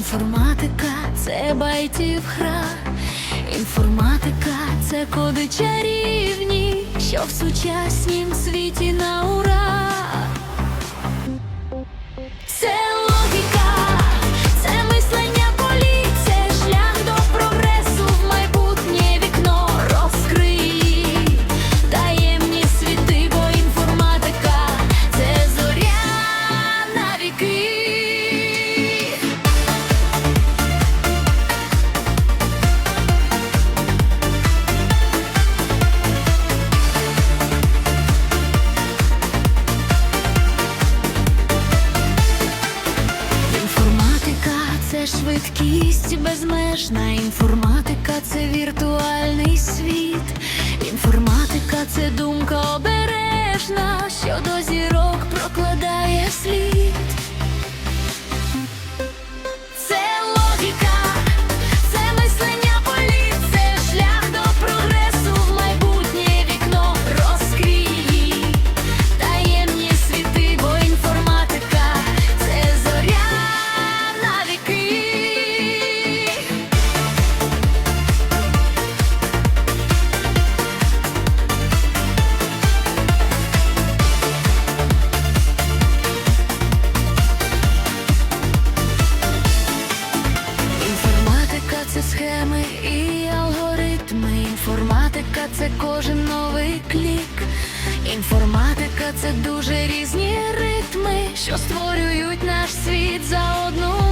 Інформатика це байтів гра. Інформатика це коди чарівні, що в сучаснім світі на ура. Це швидкість безмежна. Інформатика це віртуальний світ. Інформатика це кожен новий клік. Інформатика це дуже різні ритми, що створюють наш світ за одну